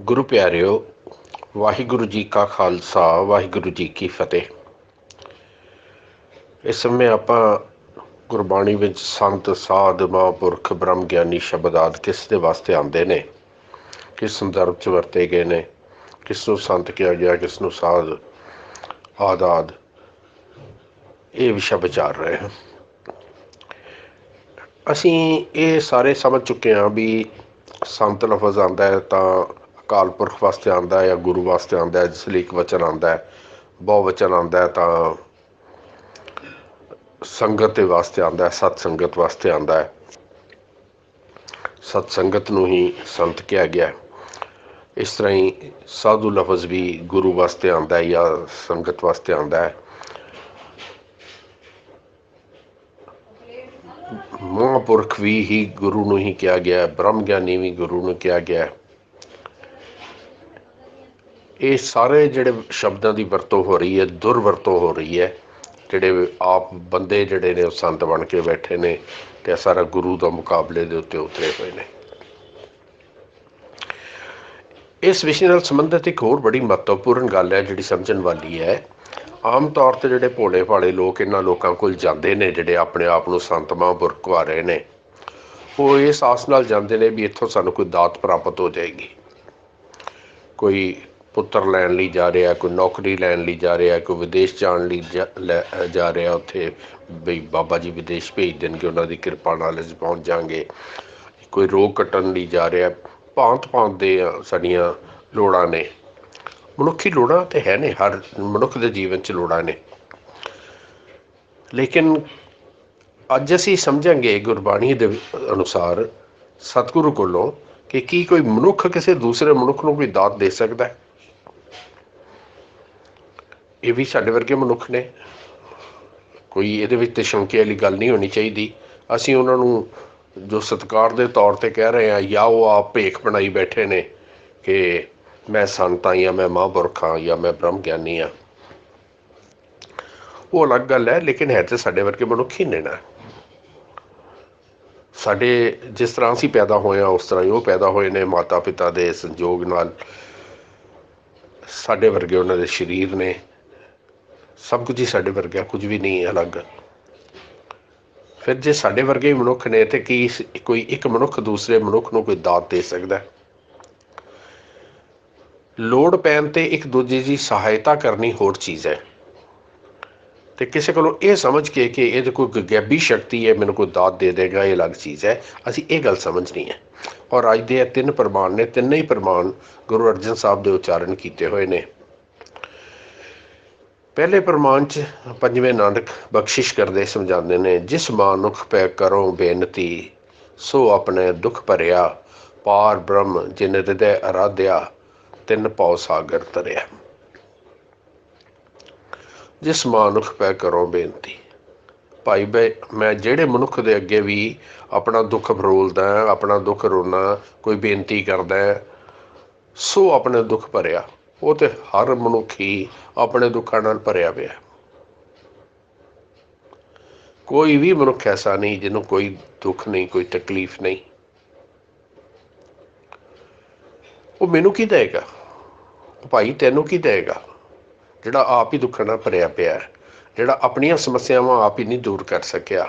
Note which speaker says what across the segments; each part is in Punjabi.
Speaker 1: ਗੁਰੂ ਪਿਆਰਿਓ, ਵਾਹਿਗੁਰੂ ਜੀ ਕਾ ਖਾਲਸਾ, ਵਾਹਿਗੁਰੂ ਜੀ ਕੀ ਫਤਿਹ। ਇਸ ਸਮੇਂ ਆਪਾਂ ਗੁਰਬਾਣੀ ਵਿੱਚ ਸੰਤ, ਸਾਧ, ਮਹਾਂਪੁਰਖ, ਬ੍ਰਹਮ ਗਿਆਨੀ ਸ਼ਬਦ ਆਦ ਕਿਸ ਦੇ ਵਾਸਤੇ ਆਉਂਦੇ ਨੇ? ਕਿਸ ਸੰਦਰਭ 'ਚ ਵਰਤੇ ਗਏ ਨੇ? ਕਿਸ ਨੂੰ ਸੰਤ ਕਿਹਾ ਗਿਆ, ਕਿਸ ਨੂੰ ਸਾਧ ਆਦ ਆਦ? ਇਹ ਵਿਸ਼ਾ ਵਿਚਾਰ ਰਹੇ ਹਾਂ। ਅਸੀਂ ਇਹ ਸਾਰੇ ਸਮਝ ਚੁੱਕੇ ਹਾਂ ਵੀ ਸੰਤ ਲਫ਼ਜ਼ ਆਂਦਾ ਹੈ ਤਾਂ ਕਾਲ ਪੁਰਖ ਵਾਸਤੇ ਆਂਦਾ ਹੈ ਜਾਂ ਗੁਰੂ ਵਾਸਤੇ ਆਂਦਾ ਹੈ, ਜਿਸ ਲਈ ਇੱਕ ਵਚਨ ਆਂਦਾ ਹੈ। ਬਹੁ ਵਚਨ ਆਂਦਾ ਹੈ ਤਾਂ ਸੰਗਤ ਦੇ ਵਾਸਤੇ ਆਂਦਾ ਹੈ, ਸਤ ਸੰਗਤ ਵਾਸਤੇ ਆਂਦਾ ਹੈ। ਸਤ ਸੰਗਤ ਨੂੰ ਹੀ ਸੰਤ ਕਿਹਾ ਗਿਆ ਹੈ। ਇਸ ਤਰ੍ਹਾਂ ਹੀ ਸਾਧੂ ਲਫ਼ਜ਼ ਵੀ ਗੁਰੂ ਵਾਸਤੇ ਆਂਦਾ ਹੈ ਜਾਂ ਸੰਗਤ ਵਾਸਤੇ ਆਂਦਾ ਹੈ। ਮਹਾਂਪੁਰਖ ਵੀ ਹੀ ਗੁਰੂ ਨੂੰ ਹੀ ਕਿਹਾ ਗਿਆ ਹੈ, ਬ੍ਰਹਮ ਗਿਆਨੀ ਵੀ ਗੁਰੂ ਨੂੰ ਕਿਹਾ ਗਿਆ ਹੈ। ਇਹ ਸਾਰੇ ਜਿਹੜੇ ਸ਼ਬਦਾਂ ਦੀ ਵਰਤੋਂ ਹੋ ਰਹੀ ਹੈ, ਦੁਰਵਰਤੋਂ ਹੋ ਰਹੀ ਹੈ, ਜਿਹੜੇ ਆਪ ਬੰਦੇ ਜਿਹੜੇ ਨੇ ਉਹ ਸੰਤ ਬਣ ਕੇ ਬੈਠੇ ਨੇ ਤੇ ਸਾਰਾ ਗੁਰੂ ਦਾ ਮੁਕਾਬਲੇ ਦੇ ਉੱਤੇ ਉਤਰੇ ਹੋਏ ਨੇ। ਇਸ ਵਿਸ਼ੇ ਨਾਲ ਸੰਬੰਧਿਤ ਇੱਕ ਹੋਰ ਬੜੀ ਮਹੱਤਵਪੂਰਨ ਗੱਲ ਹੈ, ਜਿਹੜੀ ਸਮਝਣ ਵਾਲੀ ਹੈ। ਆਮ ਤੌਰ ਤੇ ਜਿਹੜੇ ਭੋਲੇ ਭਾਲੇ ਲੋਕ ਇਹਨਾਂ ਲੋਕਾਂ ਕੋਲ ਜਾਂਦੇ ਨੇ, ਜਿਹੜੇ ਆਪਣੇ ਆਪ ਨੂੰ ਸੰਤ ਮਹਾਂਪੁਰਖ ਕਹਾ ਰਹੇ ਨੇ, ਉਹ ਇਸ ਆਸ ਨਾਲ ਜਾਂਦੇ ਨੇ ਵੀ ਇੱਥੋਂ ਸਾਨੂੰ ਕੋਈ ਦਾਤ ਪ੍ਰਾਪਤ ਹੋ ਜਾਏਗੀ। ਕੋਈ ਪੁੱਤਰ ਲੈਣ ਲਈ ਜਾ ਰਿਹਾ, ਕੋਈ ਨੌਕਰੀ ਲੈਣ ਲਈ ਜਾ ਰਿਹਾ, ਕੋਈ ਵਿਦੇਸ਼ ਜਾਣ ਲਈ ਜਾ- ਲੈ- ਜਾ ਰਿਹਾ ਉੱਥੇ, ਬਈ ਬਾਬਾ ਜੀ ਵਿਦੇਸ਼ ਭੇਜ ਦੇਣਗੇ, ਉਹਨਾਂ ਦੀ ਕਿਰਪਾ ਨਾਲ ਅਸੀਂ ਪਹੁੰਚ ਜਾਾਂਗੇ ਕੋਈ ਰੋਗ ਕੱਟਣ ਲਈ ਜਾ ਰਿਹਾ, ਭਾਂਤ ਭਾਂਤ ਦੇ ਸਾਡੀਆਂ ਲੋੜਾਂ ਨੇ। ਮਨੁੱਖੀ ਲੋੜਾਂ ਤੇ ਹੈ ਨੇ, ਹਰ ਮਨੁੱਖ ਦੇ ਜੀਵਨ 'ਚ ਲੋੜਾਂ ਨੇ। ਲੇਕਿਨ ਅੱਜ ਅਸੀਂ ਸਮਝਾਂਗੇ ਗੁਰਬਾਣੀ ਦੇ ਅਨੁਸਾਰ ਸਤਿਗੁਰੂ ਕੋਲੋਂ ਕਿ ਕੀ ਕੋਈ ਮਨੁੱਖ ਕਿਸੇ ਦੂਸਰੇ ਮਨੁੱਖ ਨੂੰ ਕੋਈ ਦਾਤ ਦੇ ਸਕਦਾ ਹੈ? ਇਹ ਵੀ ਸਾਡੇ ਵਰਗੇ ਮਨੁੱਖ ਨੇ। ਕੋਈ ਇਹਦੇ ਵਿੱਚ ਤੇ ਸ਼ੰਕੇ ਵਾਲੀ ਗੱਲ ਨਹੀਂ ਹੋਣੀ ਚਾਹੀਦੀ। ਅਸੀਂ ਉਹਨਾਂ ਨੂੰ ਜੋ ਸਤਿਕਾਰ ਦੇ ਤੌਰ ਤੇ ਕਹਿ ਰਹੇ ਆ ਜਾਂ ਉਹ ਆਪ ਭੇਖ ਬਣਾਈ ਬੈਠੇ ਨੇ ਕਿ ਮੈਂ ਸੰਤ ਹਾਂ, ਜਾਂ ਮੈਂ ਮਹਾਂਪੁਰਖ ਹਾਂ, ਜਾਂ ਮੈਂ ਬ੍ਰਹਮ ਗਿਆਨੀ ਹਾਂ। ਉਹ ਅਲੱਗ ਗੱਲ ਹੈ, ਲੇਕਿਨ ਹੈ ਤੇ ਸਾਡੇ ਵਰਗੇ ਮਨੁੱਖ ਹੀ ਨੇ ਨਾ। ਸਾਡੇ ਜਿਸ ਤਰ੍ਹਾਂ ਅਸੀਂ ਪੈਦਾ ਹੋਏ ਆ ਉਸ ਤਰ੍ਹਾਂ ਹੀ ਉਹ ਪੈਦਾ ਹੋਏ ਨੇ ਮਾਤਾ ਪਿਤਾ ਦੇ ਸੰਯੋਗ ਨਾਲ। ਸਾਡੇ ਵਰਗੇ ਉਹਨਾਂ ਦੇ ਸਰੀਰ ਨੇ। ਸਭ ਕੁਝ ਹੀ ਸਾਡੇ ਵਰਗਾ ਕੁਝ ਵੀ ਨਹੀਂ ਹੈ ਅਲੱਗ। ਫਿਰ ਜੇ ਸਾਡੇ ਵਰਗੇ ਹੀ ਮਨੁੱਖ ਨੇ, ਤੇ ਕੀ ਕੋਈ ਇੱਕ ਮਨੁੱਖ ਦੂਸਰੇ ਮਨੁੱਖ ਨੂੰ ਕੋਈ ਦਾਤ ਦੇ ਸਕਦਾ ਹੈ? ਲੋੜ ਪੈਣ ਤੇ ਇੱਕ ਦੂਜੇ ਦੀ ਸਹਾਇਤਾ ਕਰਨੀ ਹੋਰ ਚੀਜ਼ ਹੈ। ਤੇ ਕਿਸੇ ਕੋਲੋਂ ਇਹ ਸਮਝ ਕੇ ਕਿ ਇਹਦੇ ਕੋਈ ਗੈਬੀ ਸ਼ਕਤੀ ਹੈ, ਮੈਨੂੰ ਕੋਈ ਦਾਤ ਦੇ ਦੇਗਾ, ਇਹ ਅਲੱਗ ਚੀਜ਼ ਹੈ, ਅਸੀਂ ਇਹ ਗੱਲ ਸਮਝਣੀ ਹੈ। ਔਰ ਅੱਜ ਦੇ ਇਹ ਤਿੰਨ ਪ੍ਰਮਾਣ ਨੇ, ਤਿੰਨੇ ਹੀ ਪ੍ਰਮਾਣ ਗੁਰੂ ਅਰਜਨ ਸਾਹਿਬ ਦੇ ਉਚਾਰਨ ਕੀਤੇ ਹੋਏ ਨੇ। ਪਹਿਲੇ ਪ੍ਰਮਾਣ ਚ ਪੰਜਵੇਂ ਨਾਨਕ ਬਖਸ਼ਿਸ਼ ਕਰਦੇ ਸਮਝਾਉਂਦੇ ਨੇ ਜਿਸ ਮਾਨੁਖ ਪੈ ਕਰੋ ਬੇਨਤੀ ਸੋ ਆਪਣੇ ਦੁੱਖ ਭਰਿਆ ਪਾਰ ਬ੍ਰਹਮ ਜਿਨ ਹਿਰਦੈ ਅਰਾਧਿਆ ਤਿੰਨ ਪਉ ਸਾਗਰ ਤਰਿਆ ਜਿਸ ਮਾਨੁਖ ਪੈ ਕਰੋ ਬੇਨਤੀ ਭਾਈ ਬਈ ਮੈਂ ਜਿਹੜੇ ਮਨੁੱਖ ਦੇ ਅੱਗੇ ਵੀ ਆਪਣਾ ਦੁੱਖ ਫਰੋਲਦਾ ਹਾਂ, ਆਪਣਾ ਦੁੱਖ ਰੋਣਾ ਕੋਈ ਬੇਨਤੀ ਕਰਦਾ ਹੈ, ਸੋ ਆਪਣੇ ਦੁੱਖ ਭਰਿਆ। ਉਹ ਤੇ ਹਰ ਮਨੁੱਖ ਹੀ ਆਪਣੇ ਦੁੱਖਾਂ ਨਾਲ ਭਰਿਆ ਪਿਆ ਹੈ। ਕੋਈ ਵੀ ਮਨੁੱਖ ਐਸਾ ਨਹੀਂ ਜਿਹਨੂੰ ਕੋਈ ਦੁੱਖ ਨਹੀਂ, ਕੋਈ ਤਕਲੀਫ ਨਹੀਂ। ਉਹ ਮੈਨੂੰ ਕੀ ਦੇਗਾ ਭਾਈ ਤੈਨੂੰ ਕੀ ਦੇਗਾ ਜਿਹੜਾ ਆਪ ਹੀ ਦੁੱਖਾਂ ਨਾਲ ਭਰਿਆ ਪਿਆ ਹੈ, ਜਿਹੜਾ ਆਪਣੀਆਂ ਸਮੱਸਿਆਵਾਂ ਆਪ ਹੀ ਨਹੀਂ ਦੂਰ ਕਰ ਸਕਿਆ,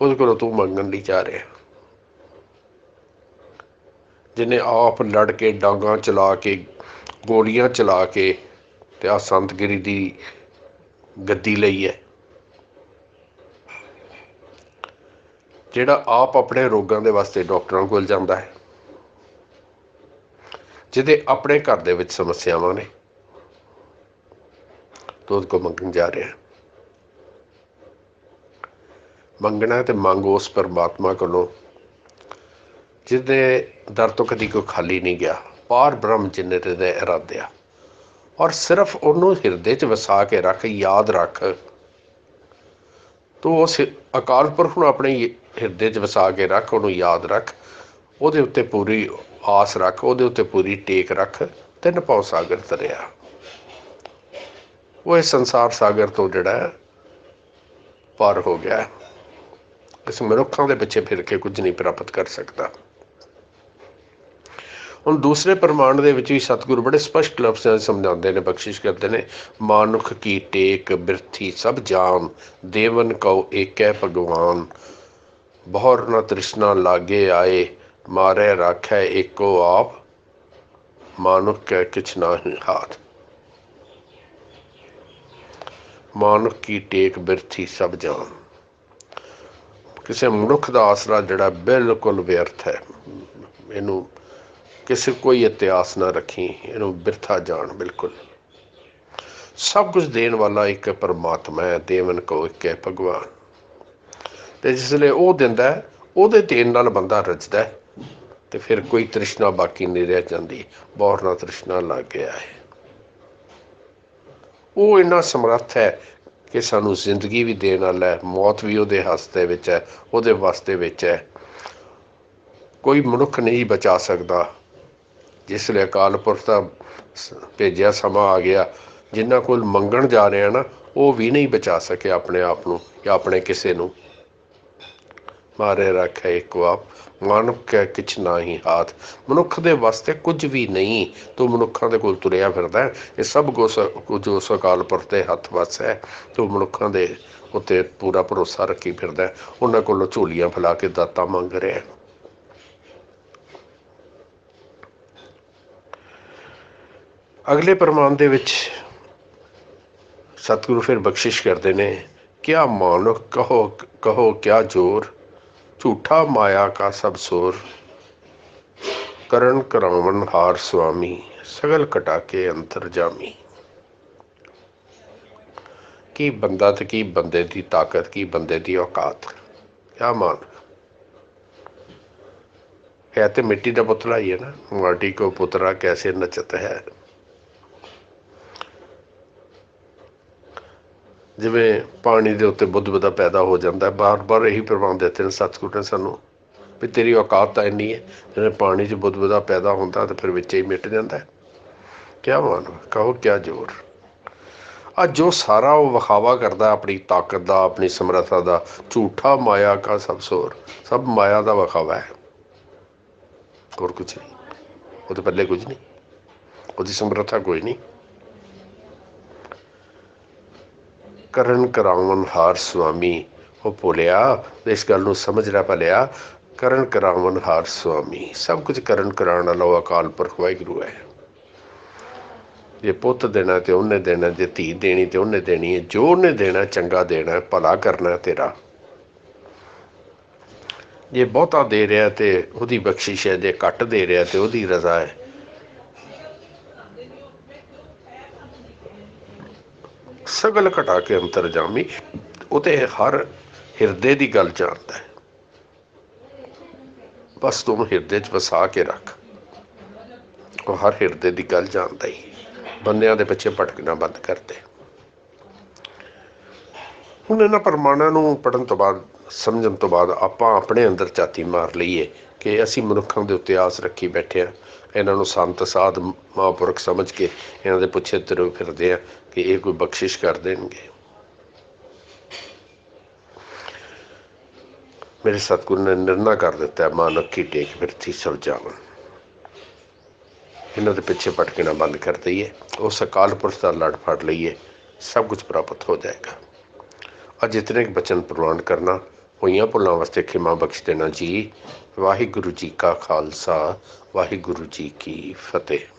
Speaker 1: ਉਹਦੇ ਕੋਲੋਂ ਤੂੰ ਮੰਗਣ ਲਈ ਜਾ ਰਿਹਾ ਜਿਹਨੇ ਆਪ ਲੜ ਕੇ ਡਾਂਗਾ ਚਲਾ ਕੇ ਗੋਲੀਆਂ ਚਲਾ ਕੇ ਤੇ ਆ ਸੰਤਗਿਰੀ ਦੀ ਗੱਦੀ ਲਈ ਹੈ। ਜਿਹੜਾ ਆਪ ਆਪਣੇ ਰੋਗਾਂ ਦੇ ਵਾਸਤੇ ਡਾਕਟਰਾਂ ਕੋਲ ਜਾਂਦਾ ਹੈ, ਜਿਹਦੇ ਆਪਣੇ ਘਰ ਦੇ ਵਿੱਚ ਸਮੱਸਿਆਵਾਂ ਨੇ, ਤੋ ਉਹਦੇ ਕੋਲ ਮੰਗਣ ਜਾ ਰਿਹਾ ਮੰਗਣਾ ਤੇ ਮੰਗੋ ਉਸ ਪਰਮਾਤਮਾ ਕੋਲੋਂ, ਜਿਹਦੇ ਦਰ ਤੋਂ ਕਦੀ ਕੋਈ ਖਾਲੀ ਨਹੀਂ ਗਿਆ। ਪਾਰ ਬ੍ਰਹਮ ਜਿਨੇ ਦੇ ਇਰਾਦਿਆ। ਔਰ ਸਿਰਫ ਉਹਨੂੰ ਹਿਰਦੇ 'ਚ ਵਸਾ ਕੇ ਰੱਖ, ਯਾਦ ਰੱਖ। ਤੂੰ ਉਸ ਅਕਾਲ ਪੁਰਖ ਨੂੰ ਆਪਣੇ ਹਿਰਦੇ 'ਚ ਵਸਾ ਕੇ ਰੱਖ, ਉਹਨੂੰ ਯਾਦ ਰੱਖ। ਉਹਦੇ ਉੱਤੇ ਪੂਰੀ ਆਸ ਰੱਖ, ਉਹਦੇ ਉੱਤੇ ਪੂਰੀ ਟੇਕ ਰੱਖ। ਤਿੰਨ ਪਉ ਸਾਗਰ ਤਰਿਆ। ਉਹ ਇਸ ਸੰਸਾਰ ਸਾਗਰ ਤੋਂ ਜਿਹੜਾ ਪਾਰ ਹੋ ਗਿਆ। ਹੈ। ਇਸ ਮਨੁੱਖਾਂ ਦੇ ਪਿੱਛੇ ਫਿਰ ਕੇ ਕੁਝ ਨਹੀਂ ਪ੍ਰਾਪਤ ਕਰ ਸਕਦਾ। ਹੁਣ ਦੂਸਰੇ ਪ੍ਰਮਾਣ ਦੇ ਵਿੱਚ ਵੀ ਸਤਿਗੁਰੂ ਬੜੇ ਸਪਸ਼ਟ ਲਫ਼ਜ਼ਾਂ ਵਿੱਚ ਸਮਝਾਉਂਦੇ ਨੇ, ਬਖਸ਼ਿਸ਼ ਕਰਦੇ ਨੇ, ਮਾਨੁਖ ਕੀ ਟੇਕ ਬਿਰਥੀ ਸਭ ਜਾਨ, ਦੇਵਨ ਕਉ ਏਕੈ ਭਗਵਾਨ। ਬਹੁਰ ਨ ਤ੍ਰਿਸ਼ਨਾ ਲਾਗੇ ਆਏ, ਮਾਰੇ ਰਾਖੈ ਏਕੋ ਆਪ, ਮਾਨੁਖ ਕੈ ਕਿਛ ਨਾਹੀ ਹਾਥ। ਮਾਨੁਖ ਕੀ ਟੇਕ ਬਿਰਥੀ ਸਭ ਜਾਨ। ਕਿਸੇ ਮਨੁੱਖ ਦਾ ਆਸਰਾ ਜਿਹੜਾ ਬਿਲਕੁਲ ਵਿਅਰਥ ਹੈ, ਇਹਨੂੰ ਕਿਸੇ ਕੋਈ ਇਤਿਹਾਸ ਨਾ ਰੱਖੀ, ਇਹਨੂੰ ਬਿਰਥਾ ਜਾਣ ਬਿਲਕੁਲ। ਸਭ ਕੁਝ ਦੇਣ ਵਾਲਾ ਇੱਕ ਪਰਮਾਤਮਾ ਹੈ, ਦੇਵਨ ਕੋ ਇੱਕ ਹੈ ਭਗਵਾਨ। ਤੇ ਜਿਸ ਲਈ ਉਹ ਦਿੰਦਾ ਉਹਦੇ ਦੇਣ ਨਾਲ ਬੰਦਾ ਰਜਦਾ ਹੈ, ਤੇ ਫਿਰ ਕੋਈ ਤ੍ਰਿਸ਼ਨਾ ਬਾਕੀ ਨਹੀਂ ਰਹਿ ਜਾਂਦੀ ਬੌਰ ਨਾ ਤ੍ਰਿਸ਼ਨਾ ਲੱਗ ਗਿਆ ਹੈ। ਉਹ ਇੰਨਾ ਸਮਰੱਥ ਹੈ ਕਿ ਸਾਨੂੰ ਜ਼ਿੰਦਗੀ ਵੀ ਦੇਣ ਵਾਲਾ ਹੈ, ਮੌਤ ਵੀ ਉਹਦੇ ਹਸਤੇ ਵਿੱਚ ਹੈ, ਉਹਦੇ ਵਾਸਤੇ ਵਿੱਚ ਹੈ। ਕੋਈ ਮਨੁੱਖ ਨਹੀਂ ਬਚਾ ਸਕਦਾ। ਜਿਸ ਲਈ ਅਕਾਲ ਪੁਰਖ ਦਾ ਸ- ਭੇਜਿਆ ਸਮਾਂ ਆ ਗਿਆ। ਜਿਨ੍ਹਾਂ ਕੋਲ ਮੰਗਣ ਜਾ ਰਹੇ ਆ ਨਾ, ਉਹ ਵੀ ਨਹੀਂ ਬਚਾ ਸਕੇ ਆਪਣੇ ਆਪ ਨੂੰ ਜਾਂ ਆਪਣੇ ਕਿਸੇ ਨੂੰ। ਮਾਰੇ ਰੱਖੇ ਇੱਕ ਆਪ, ਮਾਨਵ ਕੈ ਕਿਛ ਨਾਹੀ ਹਾਥ। ਮਨੁੱਖ ਦੇ ਵਾਸਤੇ ਕੁਝ ਵੀ ਨਹੀਂ, ਤੂੰ ਮਨੁੱਖਾਂ ਦੇ ਕੋਲ ਤੁਰਿਆ ਫਿਰਦਾ ਇਹ ਸਭ ਕੁਝ ਉਸ ਅਕਾਲ ਪੁਰਖ ਦੇ ਹੱਥ ਵਸ ਹੈ। ਤੂੰ ਮਨੁੱਖਾਂ ਦੇ ਉੱਤੇ ਪੂਰਾ ਭਰੋਸਾ ਰੱਖੀ ਫਿਰਦਾ ਉਹਨਾਂ ਕੋਲੋਂ ਝੋਲੀਆਂ ਫੈਲਾ ਕੇ ਦਾਤਾ ਮੰਗ ਰਿਹਾ ਅਗਲੇ ਪ੍ਰਮਾਣ ਦੇ ਵਿੱਚ ਸਤਿਗੁਰੂ ਫਿਰ ਬਖਸ਼ਿਸ਼ ਕਰਦੇ ਨੇ, ਕਿਆ ਮਾਨੁਖ ਕਹੋ ਕਹੋ ਕਿਆ ਜੋਰ, ਝੂਠਾ ਮਾਇਆ ਕਾ ਸਭ ਸੋਰ, ਕਰਨ ਕਰਾਵਨ ਹਾਰ ਸੁਆਮੀ, ਸਗਲ ਕਟਾ ਕੇ ਅੰਤਰ ਜਾਮੀ। ਕੀ ਬੰਦਾ ਤੇ ਕੀ ਬੰਦੇ ਦੀ ਤਾਕਤ, ਕੀ ਬੰਦੇ ਦੀ ਔਕਾਤ? ਕਿਆ ਮਾਨ ਹੈ ਤੇ ਮਿੱਟੀ ਦਾ ਪੁਤਲਾ ਹੀ ਹੈ ਨਾ। ਮਾਟੀ ਕੋ ਪੁਤਰਾ ਕੈਸੇ ਨਚਤ ਹੈ? ਜਿਵੇਂ ਪਾਣੀ ਦੇ ਉੱਤੇ ਬੁੱਧ ਬੁੱਧਾ ਪੈਦਾ ਹੋ ਜਾਂਦਾ ਬਾਰ-ਬਾਰ ਇਹੀ ਪ੍ਰਮਾਣ ਦਿੱਤੇ ਨੇ ਸਤਿਗੁਰੂ ਨੇ ਸਾਨੂੰ ਵੀ ਤੇਰੀ ਔਕਾਤ ਤਾਂ ਇੰਨੀ ਹੈ ਜਿਵੇਂ ਪਾਣੀ 'ਚ ਬੁੱਧ ਬੁੱਧਾ ਪੈਦਾ ਹੁੰਦਾ ਤਾਂ ਫਿਰ ਵਿੱਚ ਹੀ ਮਿਟ ਜਾਂਦਾ ਕਿਆ ਮਾਨ ਕਹੋ ਕਿਆ ਜ਼ੋਰ। ਆ ਜੋ ਸਾਰਾ ਉਹ ਵਿਖਾਵਾ ਕਰਦਾ ਆਪਣੀ ਤਾਕਤ ਦਾ, ਆਪਣੀ ਸਮਰੱਥਾ ਦਾ, ਝੂਠਾ ਮਾਇਆ ਕਾ ਸਭ ਸੋਰ, ਸਭ ਮਾਇਆ ਦਾ ਵਿਖਾਵਾ ਹੈ। ਹੋਰ ਕੁਝ ਨਹੀਂ ਉਹਦੇ ਪੱਲੇ ਕੁਝ ਨਹੀਂ, ਉਹਦੀ ਸਮਰੱਥਾ ਕੋਈ ਨਹੀਂ। ਕਰਨ ਕਰਾਵਨ ਹਾਰ ਸੁਆਮੀ। ਉਹ ਭੁੱਲਿਆ, ਇਸ ਗੱਲ ਨੂੰ ਸਮਝ ਰਿਹਾ ਭਲਿਆ। ਕਰਨ ਕਰਾਵਨ ਹਾਰ ਸੁਆਮੀ। ਸਭ ਕੁਝ ਕਰਨ ਕਰਾਉਣ ਵਾਲਾ ਉਹ ਅਕਾਲ ਪੁਰਖ ਵਾਹਿਗੁਰੂ ਹੈ। ਜੇ ਪੁੱਤ ਦੇਣਾ ਤੇ ਉਹਨੇ ਦੇਣਾ, ਜੇ ਧੀ ਦੇਣੀ ਤੇ ਉਹਨੇ ਦੇਣੀ ਹੈ। ਜੋ ਉਹਨੇ ਦੇਣਾ, ਚੰਗਾ ਦੇਣਾ ਭਲਾ ਕਰਨਾ ਤੇਰਾ। ਜੇ ਬਹੁਤਾ ਦੇ ਰਿਹਾ ਤੇ ਉਹਦੀ ਬਖਸ਼ਿਸ਼ ਹੈ, ਜੇ ਘੱਟ ਦੇ ਰਿਹਾ ਤੇ ਉਹਦੀ ਰਜ਼ਾ ਹੈ। ਸਗਲ ਘਟਾ ਕੇ ਅੰਤਰ ਜਾਮੀ ਉਹ ਤੇ ਹਰ ਹਿਰਦੇ ਦੀ ਗੱਲ ਜਾਣਦਾ ਹੈ। ਬਸ ਤੂੰ ਹਿਰਦੇ 'ਚ ਵਸਾ ਕੇ ਰੱਖ। ਉਹ ਹਰ ਹਿਰਦੇ ਦੀ ਗੱਲ ਜਾਣਦਾ ਹੀ। ਬੰਦਿਆਂ ਦੇ ਪਿੱਛੇ ਭਟਕਣਾ ਬੰਦ ਕਰਦੇ ਹੁਣ ਇਹਨਾਂ ਪ੍ਰਮਾਣਾਂ ਨੂੰ ਪੜਨ ਤੋਂ ਬਾਅਦ, ਸਮਝਣ ਤੋਂ ਬਾਅਦ ਆਪਾਂ ਆਪਣੇ ਅੰਦਰ ਝਾਤੀ ਮਾਰ ਲਈਏ ਕਿ ਅਸੀਂ ਮਨੁੱਖਾਂ ਦੇ ਉੱਤੇ ਆਸ ਰੱਖੀ ਬੈਠੇ ਆ ਇਹਨਾਂ ਨੂੰ ਸੰਤ, ਸਾਧ, ਮਹਾਂਪੁਰਖ ਸਮਝ ਕੇ ਇਹਨਾਂ ਦੇ ਪੁੱਛੇ ਤੁਰੇ ਫਿਰਦੇ ਆ ਕਿ ਇਹ ਕੋਈ ਬਖਸ਼ਿਸ਼ ਕਰ ਦੇਣਗੇ। ਮੇਰੇ ਸਤਿਗੁਰੂ ਨੇ ਨਿਰਣਾ ਕਰ ਦਿੱਤਾ ਹੈ, ਮਾਨਵ ਕੀ ਟੇਕ ਫਿਰਤੀ ਸਭ ਜਾਵਨ ਇਹਨਾਂ ਦੇ ਪਿੱਛੇ ਭਟਕਣਾ ਬੰਦ ਕਰ ਦਈਏ। ਉਸ ਅਕਾਲ ਪੁਰਖ ਦਾ ਲੜ ਫੜ ਲਈਏ। ਸਭ ਕੁਝ ਪ੍ਰਾਪਤ ਹੋ ਜਾਏਗਾ। ਅੱਜ ਇਤਨੇ ਕੁ ਬਚਨ ਪ੍ਰਵਾਨ ਕਰਨਾ ਹੋਈਆਂ ਭੁੱਲਾਂ ਵਾਸਤੇ ਖਿਮਾ ਬਖਸ਼ ਦੇਣਾ ਜੀ। ਵਾਹਿਗੁਰੂ ਜੀ ਕਾ ਖਾਲਸਾ ਵਾਹਿਗੁਰੂ ਜੀ ਕੀ ਫਤਿਹ।